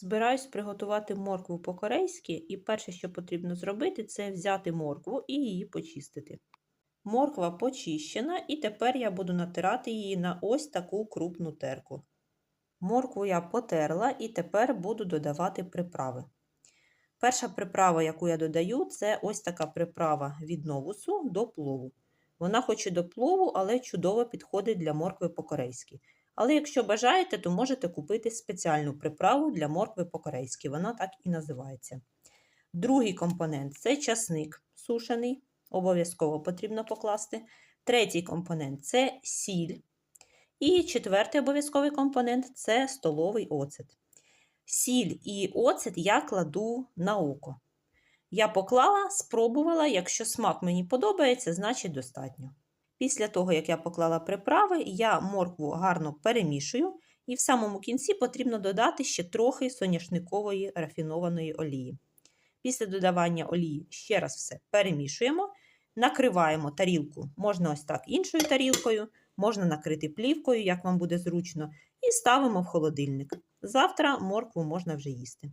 Збираюсь приготувати моркву по-корейськи, і перше, що потрібно зробити, це взяти моркву і її почистити. Морква почищена, і тепер я буду натирати її на ось таку крупну терку. Моркву я потерла і тепер буду додавати приправи. Перша приправа, яку я додаю, це ось така приправа від новусу до плову. Вона хоч і до плову, але чудово підходить для моркви по-корейськи. Але якщо бажаєте, то можете купити спеціальну приправу для моркви по-корейськи. Вона так і називається. Другий компонент це часник сушений, обов'язково потрібно покласти. Третій компонент це сіль. І четвертий обов'язковий компонент це столовий оцет. Сіль і оцет я кладу на око. Я поклала, спробувала, якщо смак мені подобається, значить достатньо. Після того, як я поклала приправи, я моркву гарно перемішую, і в самому кінці потрібно додати ще трохи соняшникової рафінованої олії. Після додавання олії ще раз все перемішуємо, накриваємо тарілку, можна ось так іншою тарілкою, можна накрити плівкою, як вам буде зручно, і ставимо в холодильник. Завтра моркву можна вже їсти.